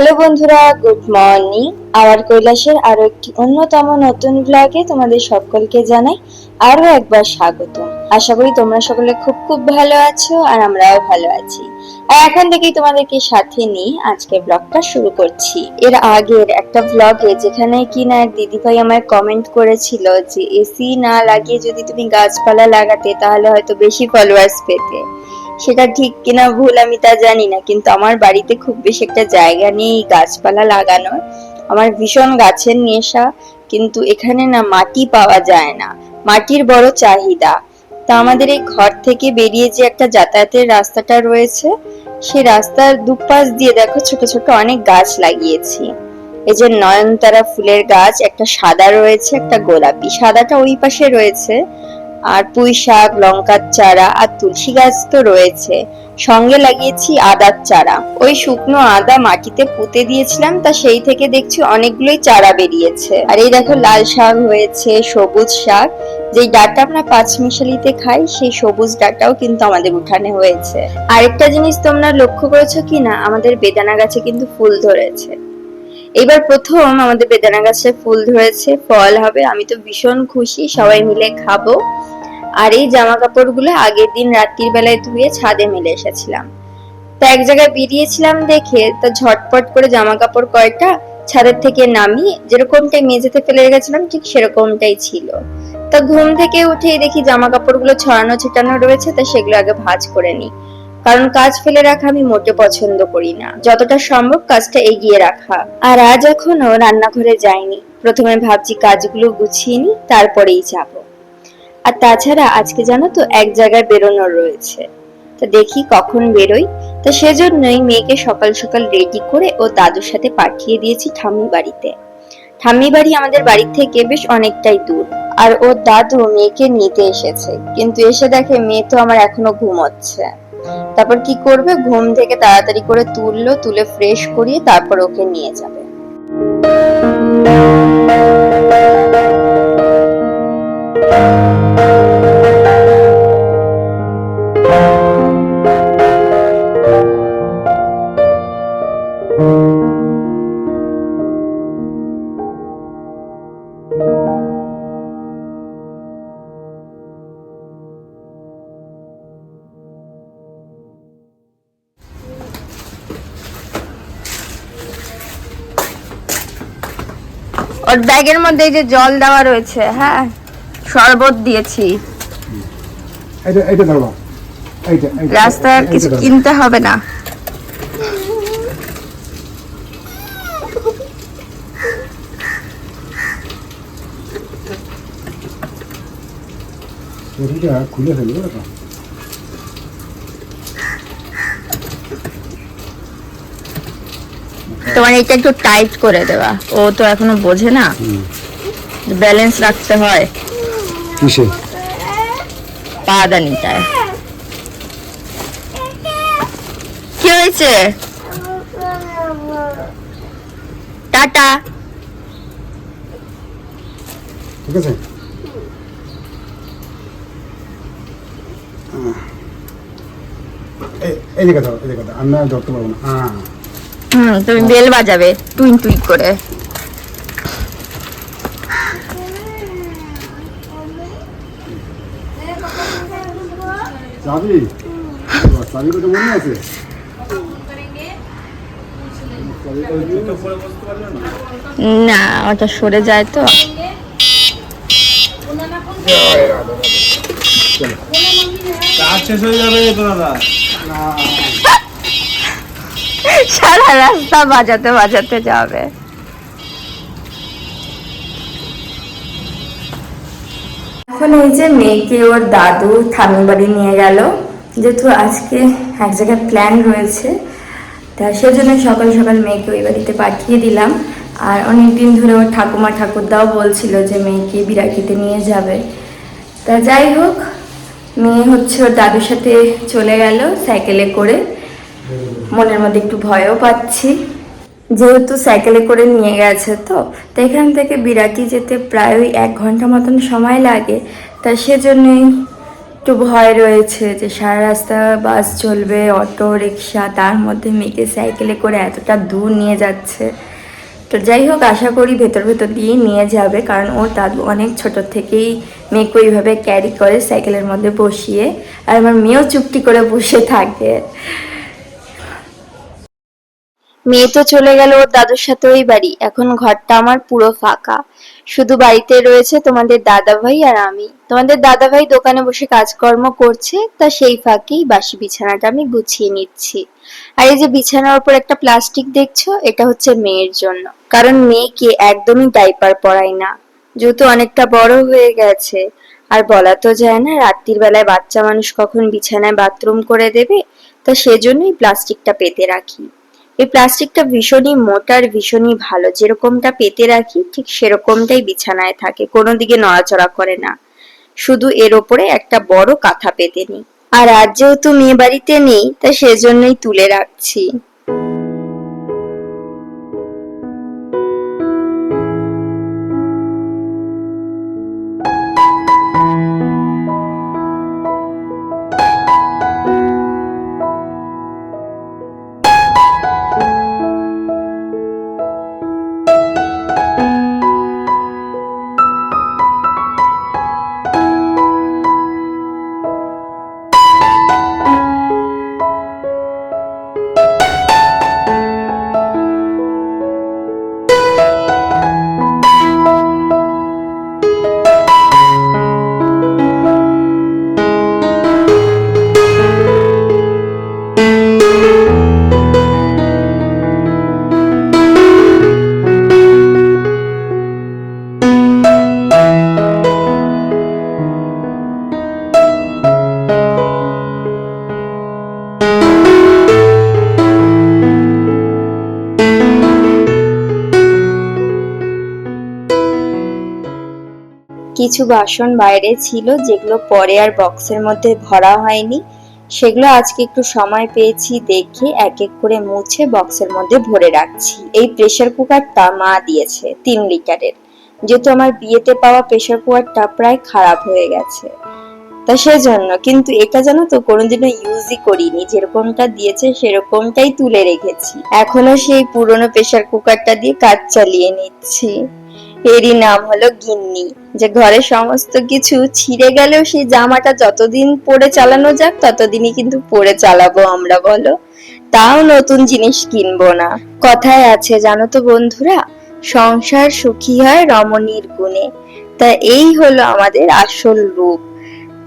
Hello বন্ধুরা, good morning. আবার কৈলাসের আরও একটি অন্যতম নতুন ব্লগে তোমাদের সকলকে জানাই আরও একবার স্বাগত। আশা করি তোমরা সকলে খুব খুব ভালো আছো আর আমরাও ভালো আছি। আর এখন থেকেই তোমাদেরকে সাথে নিয়ে আজকে ব্লগটা শুরু করছি। এর আগের একটা ব্লগে যেখানে কিনা এক দিদিভাই আমায় কমেন্ট করেছিল যে এসি না লাগিয়ে যদি তুমি গাছপালা লাগাতে, তাহলে হয়তো বেশি ফলোয়ার্স পেতে। সেটা ঠিক কিনা ভুল আমি তা জানি না, কিন্তু আমার বাড়িতে খুব বেশি একটা জায়গা নেই, গাছপালা লাগানোর। আমার ভীষণ গাছের নেশা, কিন্তু এখানে না মাটি পাওয়া যায় না। মাটির বড় চাহিদা। তা আমাদের এই ঘর থেকে বেরিয়ে যে একটা যাতায়াতের রাস্তাটা রয়েছে সেই রাস্তার দুপাশ দিয়ে দেখো ছোট ছোট অনেক গাছ লাগিয়েছি। এই যে নয়নতারা ফুলের গাছ, একটা সাদা রয়েছে, একটা গোলাপি। সাদাটা ওই পাশে রয়েছে। আর পুঁই শাক, লঙ্কার চারা আর তুলসী গাছ তো রয়েছে। সঙ্গে লাগিয়েছি আদার চারা। ওই শুকনো আদা মাটিতে পুঁতে দিয়েছিলাম, তা সেই থেকে দেখছি অনেকগুলোই চারা বেরিয়েছে। আর এই দেখো লাল শাক হয়েছে, সবুজ শাক। যেই ডাটা আমরা পাঁচ মিশালিতে খাই, সেই সবুজ ডাটাও কিন্তু আমাদের উঠানে হয়েছে। আরেকটা জিনিস তোমরা লক্ষ্য করেছ কি না আমাদের বেদানা গাছে কিন্তু ফুল ধরেছে। এবার প্রথম আমাদের বেদানা গাছে ফুল ধরেছে, ফল হবে, আমি তো ভীষণ খুশি, সবাই মিলে খাব। আর এই জামা কাপড়গুলো আগের দিন রাত্রির বেলায় ধুয়ে ছাদে মেলে এসেছিলাম। তা এক জায়গায় বেরিয়েছিলাম দেখে, তা ঝটপট করে জামা কাপড় কয়টা ছাদের থেকে নামিয়ে যেরকমটাই মেঝেতে ফেলে রেখেছিলাম, ঠিক সেরকমটাই ছিল। তা ঘুম থেকে উঠেই দেখি জামা কাপড়গুলো ছড়ানো ছিটানো রয়েছে, তা সেগুলো আগে ভাঁজ করে নিই। কারণ কাজ ফেলে রাখা আমি মোটে পছন্দ করি না। যতটা সম্ভব কাজটা এগিয়ে রাখা। আর আজ এখনও রান্নাঘরে যাইনি। প্রথমে ভাবছি কাজগুলো গুছিয়ে নি তারপরেই যাব। আর তাছাড়া আজকে জানো তো এক জায়গায় বেরোনোর রয়েছে। তো দেখি কখন বেরোই। তো সেজন্যই মেয়েকে সকাল সকাল রেডি করে ও দাদুর সাথে পাঠিয়ে দিয়েছি ঠাম্মি বাড়িতে। ঠাম্মি বাড়ি আমাদের বাড়ি থেকে বেশ অনেকটাই দূর। আর ওর দাদু মেয়েকে নিতে এসেছে। কিন্তু এসে দেখে মেয়ে তো আমার এখনও ঘুমোচ্ছে। তারপর কি করবে? ঘুম থেকে তাড়াতাড়ি করে তুললো, তুলে ফ্রেশ করিয়ে তারপর ওকে নিয়ে যাবে। ওর ব্যাগের মধ্যে এই যে জল দেওয়া রয়েছে হ্যাঁ শরবত দিয়েছি। এটা এটা ধরবা এইটা এইটা, রাস্তায় আর কিছু কিনতে হবে না। খুলে ফেলব তোমার এটা একটু টাইট করে দেওয়া। ও তো এখনও বোঝে না। ব্যালেন্স রাখতে হয়। কিসে? পা দানিটায় কি হয়েছে? টাটা। ঠিক আছে? এই- দিকে ধরো এই দিকে ধরো আমি ধরতে পারব না। হ্যাঁ হুম তুমি বেল বাজাবে টুইন টুইন করে। চাবি? চাবি কথা মনে আছে? না ওটা সরে যায় তো। কাজ শেষ হয়ে যাবে সারা রাস্তা বাজাতে বাজাতে যাবে। এখন এই যে মেয়েকে ওর দাদু ঠাম্মি বাড়ি নিয়ে গেল। যেহেতু আজকে এক জায়গায় প্ল্যান রয়েছে, তা সেজন্য সকাল সকাল মেয়েকে ওই বাড়িতে পাঠিয়ে দিলাম। আর অনেক দিন ধরে ওর ঠাকুমা ঠাকুরদাও বলছিল যে মেয়েকে বিরাকিতে নিয়ে যাবে। তা যাই হোক, মেয়ে হচ্ছে ওর দাদুর সাথে চলে গেল সাইকেলে করে। মনের মধ্যে একটু ভয়ও পাচ্ছি। যেহেতু সাইকেলে করে নিয়ে গেছে তো তো এখান থেকে বিরাটি যেতে প্রায় ওই এক ঘণ্টা মতন সময় লাগে। তা সেজন্যই একটু ভয় রয়েছে যে সারা রাস্তা বাস চলবে অটো রিক্সা তার মধ্যে মেয়েকে সাইকেলে করে এতটা দূর নিয়ে যাচ্ছে। তো যাই হোক, আশা করি ভেতর ভেতর দিয়েই নিয়ে যাবে, কারণ ওর দাদু অনেক ছোট থেকেই মেয়েকে ওইভাবে ক্যারি করে সাইকেলের মধ্যে বসিয়ে, আর আমার মেয়েও চুপটি করে বসে থাকে। মেয়ে তো চলে গেল ওর দাদুর সাথে ওই বাড়ি। এখন ঘরটা আমার পুরো ফাঁকা। শুধু বাড়িতে রয়েছে তোমাদের দাদা ভাই আর আমি। তোমাদের দাদা ভাই দোকানে বসে কাজকর্ম করছে, তা সেই ফাঁকেই বাসি বিছানাটা আমি গুছিয়ে নিচ্ছি। আর এই যে বিছানার উপর একটা প্লাস্টিক দেখছ, এটা হচ্ছে মেয়ের জন্য। কারণ মেয়েকে একদমই ডাইপার পরাই না। যেহেতু অনেকটা বড় হয়ে গেছে। আর বলা তো যায় না, রাত্রির বেলায় বাচ্চা মানুষ কখন বিছানায় বাথরুম করে দেবে, তা সেজন্যই প্লাস্টিকটা পেতে রাখি। এই প্লাস্টিকটা ভীষণই মোটার ভীষণই ভালো। যেরকমটা পেতে রাখি, ঠিক সেরকমটাই বিছানায় থাকে, কোনো দিকে নড়াচড়া করে না। শুধু এর ওপরে একটা বড় কাঁথা পেতে নিই। আর আজ যেহেতু মেয়ে বাড়িতে নেই, তা সেজন্যই তুলে রাখছি। কিছু বাসন বাইরে ছিল, যেগুলো পরে আর বক্সের মধ্যে ভরা হয়নি। সেগুলো আজকে একটু সময় পেয়েছি দেখে এক এক করে মুছে বক্সের মধ্যে ভরে রাখছি। এই প্রেসার কুকারটা মা দিয়েছে, তিন লিটারের। যেহেতু আমার বিয়েতে পাওয়া প্রেসার কুকারটা প্রায় খারাপ হয়ে গেছে। তা সেজন্য, কিন্তু এটা জানো তো, কোনোদিনও ইউজই করিনি। যেরকমটা দিয়েছে, সেরকমটাই তুলে রেখেছি। এখনও সেই পুরনো প্রেসার কুকারটা দিয়ে কাজ চালিয়ে নিচ্ছি। এরই নাম হলো গিন্নি। যে ঘরে সমস্ত কিছু ছিঁড়ে গেলেও সেই জামাটা যতদিন পরে চালানো যাক, ততদিনই কিন্তু পরে চালাবো আমরা, বলো? তাও নতুন জিনিস কিনবো না। কথায় আছে, জানো তো বন্ধুরা, সংসার সুখী হয় রমণীর গুণে। তা এই হলো আমাদের আসল রূপ।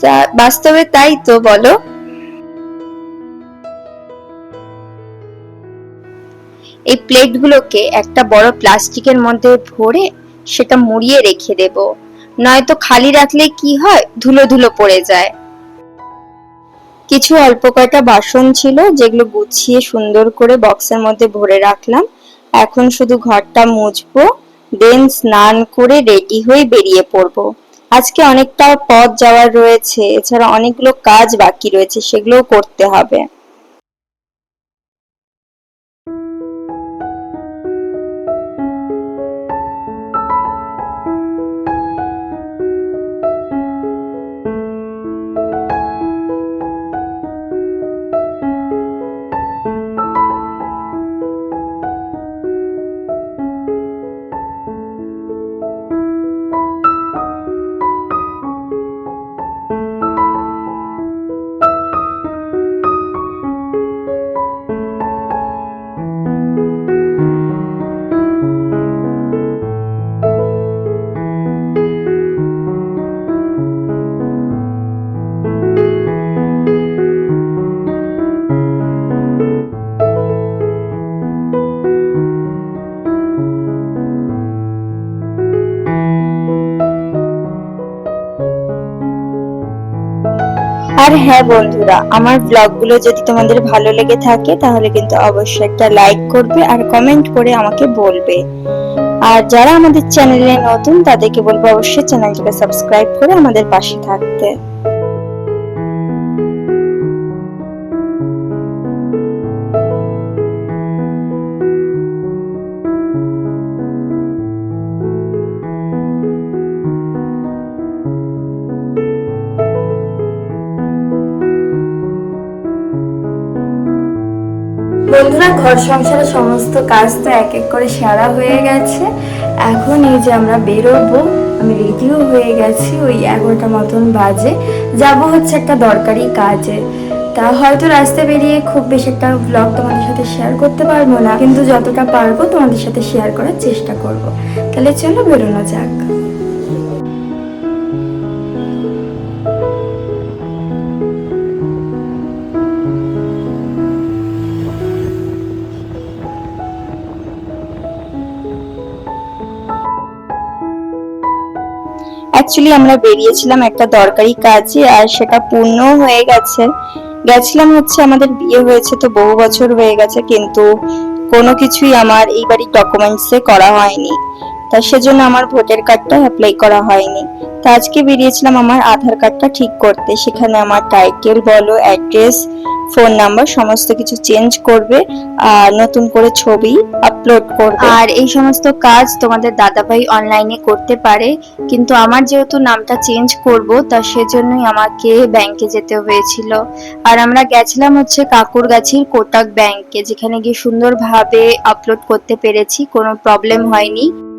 তা বাস্তবে তাই তো, বলো? এই প্লেটগুলোকে একটা বড় প্লাস্টিকের মধ্যে ভরে সেটা মুড়িয়ে রেখে দেব। নয়তো খালি রাখলে কি হয়? ধুলো ধুলো পড়ে যায়। কিছু অল্প কয়টা বাসন ছিল যেগুলো গুছিয়ে সুন্দর করে বক্সের মধ্যে ভরে রাখলাম। এখন শুধু ঘরটা মুছবো, দেন স্নান করে রেডি হয়ে বেরিয়ে পড়ব। আজকে অনেকটা পথ যাওয়ার রয়েছে, এছাড়া অনেকগুলো কাজ বাকি রয়েছে, সেগুলোও করতে হবে। হ্যাঁ বন্ধুরা, আমার ব্লগগুলো যদি তোমাদের ভালো লেগে থাকে, তাহলে কিন্তু অবশ্যই একটা লাইক করবে আর কমেন্ট করে আমাকে বলবে। আর যারা আমাদের চ্যানেলে নতুন, তাদেরকে বলব অবশ্যই চ্যানেলটিকে সাবস্ক্রাইব করে আমাদের পাশে থাকতে। বন্ধুরা, ঘর সংসারের সমস্ত কাজ তো এক এক করে সারা হয়ে গেছে। এখন এই যে আমরা বেরোবো, আমি রেডিও হয়ে গেছি, ওই এগারোটা মতন বাজে। যাব হচ্ছে একটা দরকারি কাজে। তা হয়তো রাস্তায় বেরিয়ে খুব বেশি একটা ব্লগ তোমাদের সাথে শেয়ার করতে পারব না, কিন্তু যতটা পারব তোমাদের সাথে শেয়ার করার চেষ্টা করব। তাহলে চলো বেরোনো যাক। অ্যাকচুয়ালি আমরা বেরিয়েছিলাম একটা দরকারি কাজে আর সেটা পূর্ণ হয়ে গেছে। গেছিলাম হচ্ছে আমাদের বিয়ে হয়েছে তো বহু বছর হয়ে গেছে, কিন্তু কোনো কিছুই আমার এই বাড়ির ডকুমেন্টসে করা হয়নি। তা সেজন্য আমার ভোটার কার্ডটা অ্যাপ্লাই করা হয়নি। তা আজকে বেরিয়েছিলাম আমার আধার কার্ডটা ঠিক করতে। সেখানে আমার টাইটেল বলো অ্যাড্রেস ফোন নাম্বার সমস্ত কিছু চেঞ্জ করবে আর নতুন করে ছবি আপলোড করবে। আর এই সমস্ত কাজ তোমাদের দাদাভাই অনলাইনে করতে পারে। কিন্তু আমার যেহেতু নামটা চেঞ্জ করব, তা সেজন্যই আমাকে ব্যাংকে যেতে হয়েছিল। আর আমরা গেছিলাম হচ্ছে কাকুরগাছির কোটাক ব্যাংকে যেখানে গিয়ে সুন্দরভাবে আপলোড করতে পেরেছি, কোনো প্রবলেম হয়নি।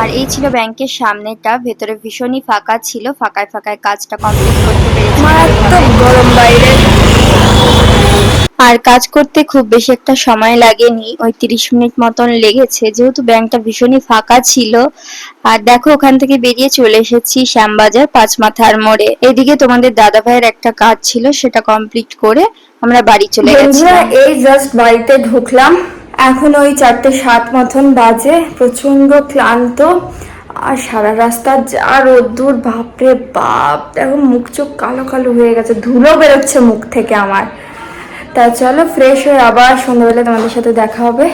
আর এই ছিল ব্যাংকের সামনেটা। ভেতরে ভীষণই ফাঁকা ছিল ফাঁকায় ফাঁকায় কাজটা কমপ্লিট করতে পেরেছি। মারাত্মক গরম বাইরে। আর কাজ করতে খুব বেশি একটা সময় লাগেনি ওই তিরিশ মিনিট মতন লেগেছে। যেহেতু ব্যাংকটা ভীষণই ফাঁকা ছিল আর দেখো ওখান থেকে বেরিয়ে চলে এসেছি শ্যামবাজার পাঁচ মাথার মোড়ে। এদিকে তোমাদের দাদা ভাইয়ের একটা কাজ ছিল সেটা কমপ্লিট করে আমরা বাড়ি চলে গেছি এই জাস্ট বাড়িতে ঢুকলাম। এখন ওই চারটে সাত মতন বাজে, প্রচণ্ড ক্লান্ত। আর সারা রাস্তা যা রোদ্দুর, বাপরে বাপ এখন মুখ চোখ কালো কালো হয়ে গেছে, ধুলো বেরোচ্ছে মুখ থেকে আমার। তা চলো ফ্রেশ হয়ে আবার সন্ধ্যাবেলা তোমাদের সাথে দেখা হবে।